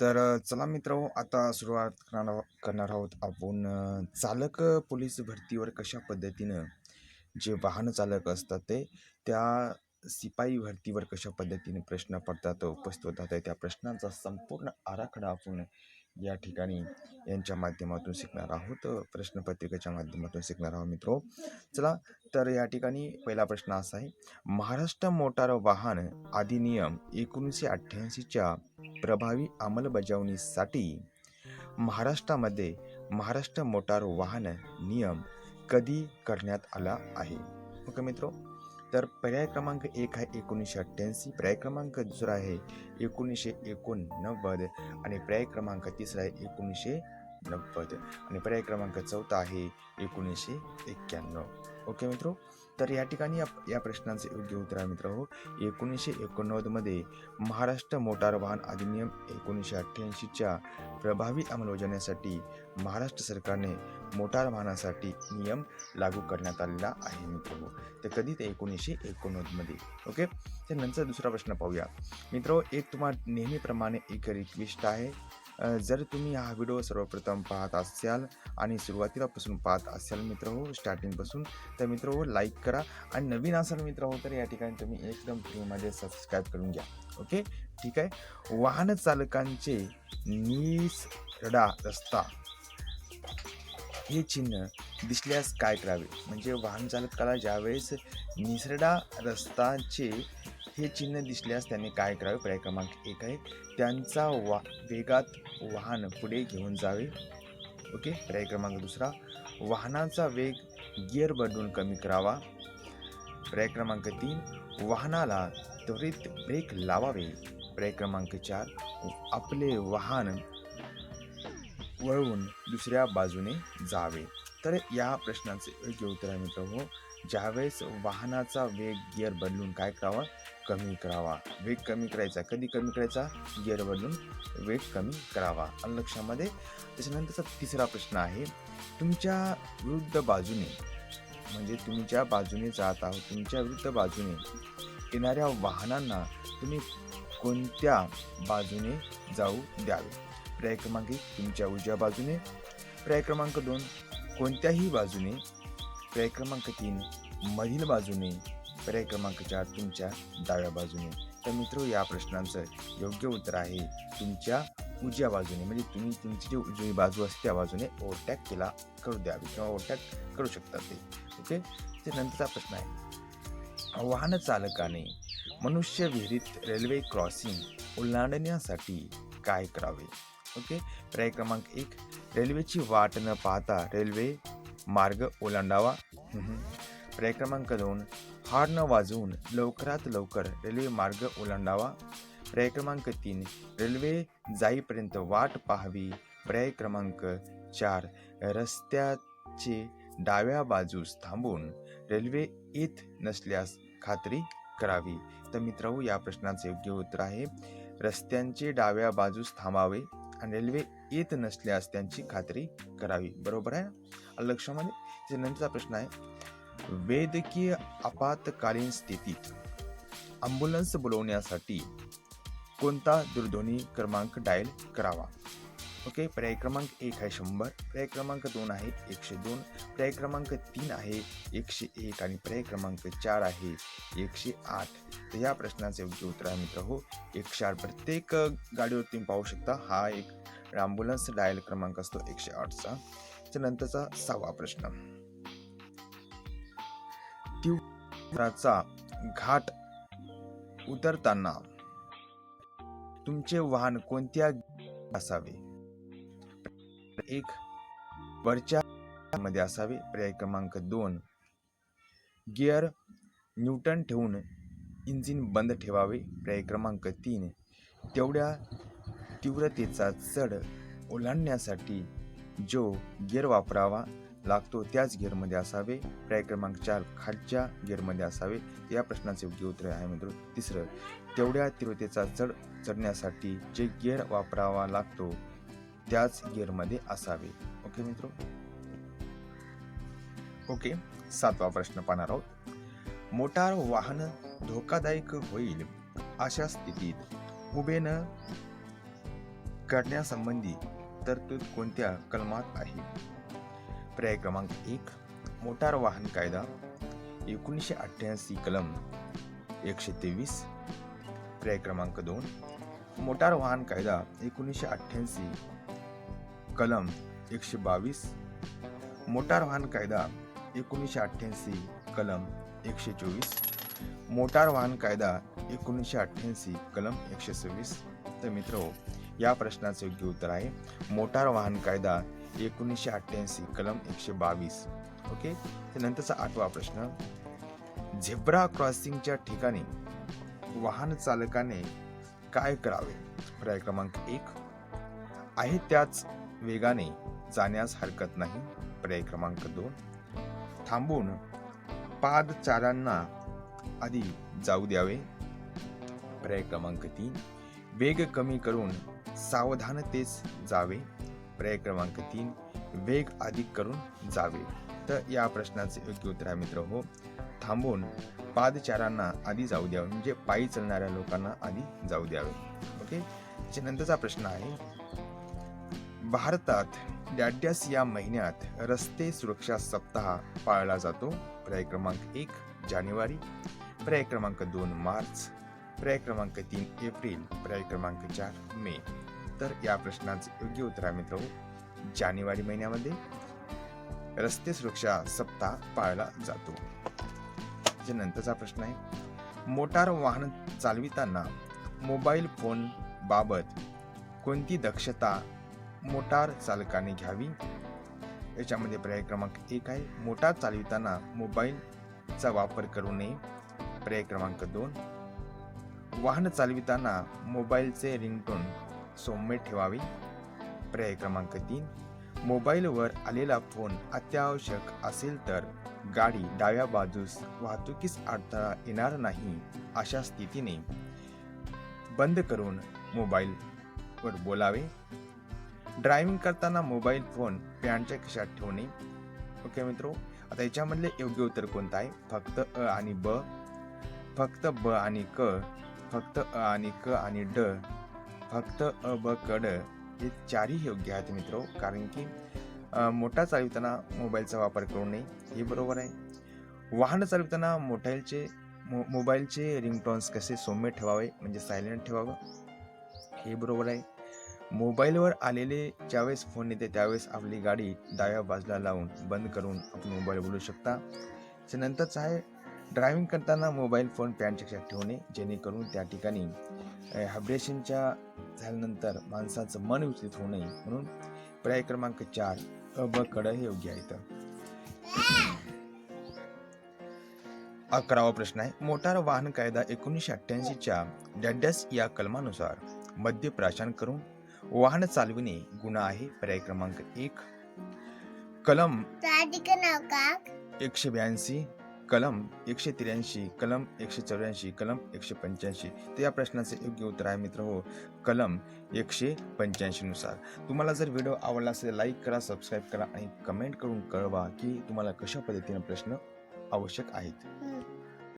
तर चला मित्र आता सुरुवात करणार करणार आहोत आपण चालक पोलीस भरतीवर कशा पद्धतीनं जे वाहन चालक असतात ते त्या शिपाई भरतीवर कशा पद्धतीने प्रश्न पडतात उपस्थित होतात त्या प्रश्नांचा संपूर्ण आराखडा आपण या ठिकाणी यांच्या माध्यमातून शिकणार आहोत. प्रश्नपत्रिकेच्या माध्यमातून शिकणार आहोत मित्रो. चला तर या ठिकाणी पहिला प्रश्न असा आहे. महाराष्ट्र मोटार वाहन अधिनियम एकोणीसशे अठ्ठ्याऐंशीच्या प्रभावी अंमलबजावणीसाठी महाराष्ट्रामध्ये महाराष्ट्र मोटार वाहन नियम कधी करण्यात आला आहे? ओके मित्रो. तर पर्याय क्रमांक एक आहे एकोणीसशे अठ्ठ्याऐंशी पर्याय क्रमांक दुसरा आहे एकोणीसशे एकोणनव्वद आणि पर्याय क्रमांक तिसरा आहे एकोणीसशे नव्वद. आणि पर्याय क्रमांक चौथा आहे एकोणीसशे एक्क्याण्णव. ओके मित्रो? तर या ठिकाणी या या प्रश्नांचे योग्य उत्तर आहे मित्र. हो एकोणीसशे एकोणनव्वदमध्ये महाराष्ट्र मोटार वाहन अधिनियम एकोणीसशे अठ्ठ्याऐंशीच्या प्रभावी अंमलबजावण्यासाठी महाराष्ट्र सरकारने मोटार वाहनासाठी नियम लागू करण्यात आलेला आहे मित्र. ते कधी? ते एकोणीसशे एकोणनव्वदमध्ये. ओके? त्यानंतर दुसरा प्रश्न पाहूया. मित्र एक तुम्हाला नेहमीप्रमाणे एक रिक्वेस्ट आहे. जर तुम्ही हा व्हिडिओ सर्वप्रथम पाहत असाल आणि सुरुवातीलापासून पाहत असाल मित्र हो स्टार्टिंगपासून तर मित्र हो लाईक करा आणि नवीन असाल मित्र हो तर या ठिकाणी तुम्ही एकदम फ्रीमध्ये सबस्क्राईब करून घ्या. ओके ठीक आहे? वाहन चालकांचे निसरडा रस्ता. हे चिन्ह दिसल्यास काय करावे? म्हणजे वाहन चालकाला ज्यावेळेस निसरडा रस्ताचे हे चिन्ह दिसल्यास त्यांनी काय करावे? पर्याय क्रमांक एक आहे. त्यांचा वा वेगात वाहन पुढे घेऊन जावे. ओके? पर्याय क्रमांक दुसरा. वाहनाचा वेग गिअर बदलून कमी करावा. पर्याय क्रमांक तीन. वाहनाला त्वरित ब्रेक लावावे. पर्याय क्रमांक चार. आपले वाहन वळवून दुसऱ्या बाजूने जावे. तर या प्रश्नाचे योग्य उत्तर आहे मित्र ज्यावेळेस वाहनाचा वेग गिअर बदलून काय करावा? कमी करावा. वेग कमी करायचा. कधी कमी करायचा? गिअर बदलून वेग कमी करावा. आणि लक्षामध्ये त्याच्यानंतरचा तिसरा प्रश्न आहे तुमच्या विरुद्ध बाजूने म्हणजे तुम्ही ज्या बाजूने जात आहोत तुमच्या विरुद्ध बाजूने येणाऱ्या वाहनांना तुम्ही कोणत्या बाजूने जाऊ द्यावे? पर्याय क्रमांक एक तुमच्या उजव्या बाजूने. पर्याय क्रमांक दोन कोणत्याही बाजूने पर्याय क्रमांक तीन मधील बाजूने पर्याय क्रमांक चार तुमच्या डाव्या बाजूने. तर मित्र या प्रश्नांचं योग्य उत्तर आहे तुमच्या उजव्या बाजूने. म्हणजे तुम्ही तुमची जी उजवी बाजू असते त्या बाजूने ओव्हरटॅक केला करू द्यावी किंवा ओव्हरटॅक करू शकतात ते. ओके? ते नंतरचा प्रश्न आहे. वाहन चालकाने मनुष्य विहिरीत रेल्वे क्रॉसिंग ओलांडण्यासाठी काय करावे? ओके? पर्याय क्रमांक एक रेल्वेची वाट न पाहता रेल्वे मार्ग ओलांडावा. पर्याय क्रमांक दोन हॉर्न वाजवून लवकरात लवकर रेल्वे मार्ग ओलांडावा. पर्याय क्रमांक तीन. रेल्वे जाईपर्यंत वाट पाहावी. पर्याय क्रमांक चार. रस्त्याचे डाव्या बाजूस थांबून रेल्वे येत नसल्यास खात्री करावी. तर मित्रांनो या प्रश्नाचे योग्य उत्तर आहे. रस्त्यांचे डाव्या बाजूस थांबावे आणि रेल्वे येत नसल्यास त्यांची खात्री करावी. बरोबर आहे? लक्षामध्ये म्हणजे त्यानंतरचा प्रश्न आहे वैद्यकीय आपातकालीन स्थितीत ॲम्ब्युलन्स बोलवण्यासाठी कोणता दूरध्वनी क्रमांक डायल करावा? ओके पर्याय क्रमांक एक आहे शंभर पर्याय क्रमांक दोन आहे एकशे दोन पर्याय क्रमांक तीन आहे एकशे एक आणि पर्याय क्रमांक चार आहे एकशे आठ. तर या प्रश्नाचे योग्य उत्तर आहे मित्र हो एकशे आठ. प्रत्येक गाडीवर तुम्ही पाहू शकता हा एक ॲम्ब्युलन्स डायल क्रमांक असतो एकशे आठचा. त्यानंतरचा सहावा प्रश्न. तीव्राचा घाट उतरताना तुमचे वाहन कोणत्या असावे? एक वरच्या मध्ये असावे. पर्याय क्रमांक दोन गिअर न्यूटन ठेवून इंजिन बंद ठेवावे. पर्याय क्रमांक तीन तेवढ्या तीव्रतेचा चढ ओलांडण्यासाठी जो गिअर वापरावा लागतो त्याच गिअरमध्ये असावे. पर्याय क्रमांक चार खालच्या गिअरमध्ये असावे. या प्रश्नाचे योग्य उत्तर आहे मित्र तिसरं तेवढ्या तीव्रतेचा चढ चढण्यासाठी जे गिअर वापरावा लागतो त्याच गिअरमध्ये असावे. ओके मित्र ओके सातवा प्रश्न पाहणार आहोत. मोटार वाहन धोकादायक होईल अशा स्थितीत उभे न करण्यासंबंधी तरतूद कोणत्या कलमात आहे? पर्याय क्रमांक एक मोटार वाहन कायदा एकोणीसशे अठ्ठ्याऐंशी कलम एकशे तेवीस. पर्याय क्रमांक दोन मोटार वाहन कायदा एकोणीसशे अठ्ठ्याऐंशी कलम एकशे बावीस. मोटार वाहन कायदा एकोणीसशे अठ्ठ्याऐंशी कलम एकशे चोवीस. मोटार वाहन कायदा एकोणीसशे अठ्ठ्याऐंशी कलम एकशे सव्वीस. तर मित्र या प्रश्नाचे योग्य उत्तर आहे. मोटार वाहन कायदा एकोणीसशे अठ्ठ्याऐंशी कलम एकशे बावीस. ओके? नंतरचा आठवा प्रश्न. झेब्रा क्रॉसिंगच्या ठिकाणी वाहन चालकाने काय करावे? पर्याय क्रमांक एक. आहे त्याच वेगाने जाण्यास हरकत नाही. पर्याय क्रमांक दोन. थांबून पादचाऱ्यांना आधी जाऊ द्यावे. पर्याय क्रमांक तीन. वेग कमी करून सावधानतेस जावे. पर्याय क्रमांक तीन वेग अधिक करून जावे. तर या प्रश्नाचे योग्य उत्तर आहे मित्र हो. थांबून पादचारांना आधी जाऊ द्यावे म्हणजे पायी चालणाऱ्या लोकांना आधी जाऊ द्यावे. ओके? त्याच्यानंतरचा प्रश्न आहे भारतात डॅड्यास या महिन्यात रस्ते सुरक्षा सप्ताह पाळला जातो. पर्याय क्रमांक एक जानेवारी. पर्याय क्रमांक दोन मार्च. पर्याय क्रमांक तीन एप्रिल. पर्याय क्रमांक चार मे. तर या प्रश्नाचं योग्य उत्तर आहे मित्र जानेवारी महिन्यामध्ये रस्ते सुरक्षा सप्ताह पाळला जातो. त्याच्यानंतरचा प्रश्न आहे. मोटार वाहन चालविताना मोबाईल फोन बाबत कोणती दक्षता मोटार चालकाने घ्यावी? याच्यामध्ये पर्याय क्रमांक एक आहे. मोटार चालविताना मोबाईलचा वापर करू नये. पर्याय क्रमांक दोन वाहन चालविताना मोबाईलचे रिंगटोन सौम्य ठेवावे. पर्याय क्रमांक तीन. मोबाईलवर आलेला फोन अत्यावश्यक असेल तर गाडी डाव्या बाजूस वाहतुकीस अडथळा येणार नाही अशा स्थितीने बंद करून मोबाईलवर बोलावे. ड्रायव्हिंग करताना मोबाईल फोन पॅन्टच्या खिशात ठेवणे. ओके मित्रो आता याच्यामधले योग्य उत्तर कोणतं आहे? फक्त अ आणि ब. फक्त ब आणि क फक्त अ आणि क आणि ड फक्त अ ब क ड हे चारही योग्य आहेत मित्रो. कारण की मोठा चालवताना मोबाईलचा वापर करू नये हे बरोबर आहे. वाहन चालवताना मोबाईलचे मो मोबाईलचे रिंगटॉन्स कसे सौम्य ठेवावे म्हणजे सायलेंट ठेवावं हे बरोबर आहे. मोबाईलवर आलेले ज्यावेळेस फोन येते त्यावेळेस आपली गाडी डाव्या बाजूला लावून बंद करून आपण मोबाईल बोलू शकता. त्यानंतरच आहे ड्रायव्हिंग करताना मोबाईल फोन पॅन्टच्या ठेवणे जेणेकरून त्या ठिकाणी हायब्रेशनच्या झाल्यानंतर माणसाचं मन विचलित होऊ नये म्हणून पर्याय क्रमांक चार अ ब कड हे योग्य आहे इथं. अकरावा प्रश्न आहे. मोटार वाहन कायदा एकोणीसशे अठ्ठ्याऐंशीच्या डॅडॅस या कलमानुसार मद्य प्राशन करून वाहन चालविणे गुन्हा आहे. पर्याय क्रमांक एक. कलम एकशे ब्याऐंशी कलम एकशे त्र्याऐंशी कलम एकशे चौऱ्याऐंशी कलम एकशे पंच्याऐंशी तर या प्रश्नाचे योग्य उत्तर आहे मित्र. हो कलम एकशे पंच्याऐंशी नुसार. तुम्हाला जर व्हिडिओ आवडला असेल लाईक करा सबस्क्राईब करा आणि कमेंट करून कळवा की तुम्हाला कशा पद्धतीने प्रश्न आवश्यक आहेत.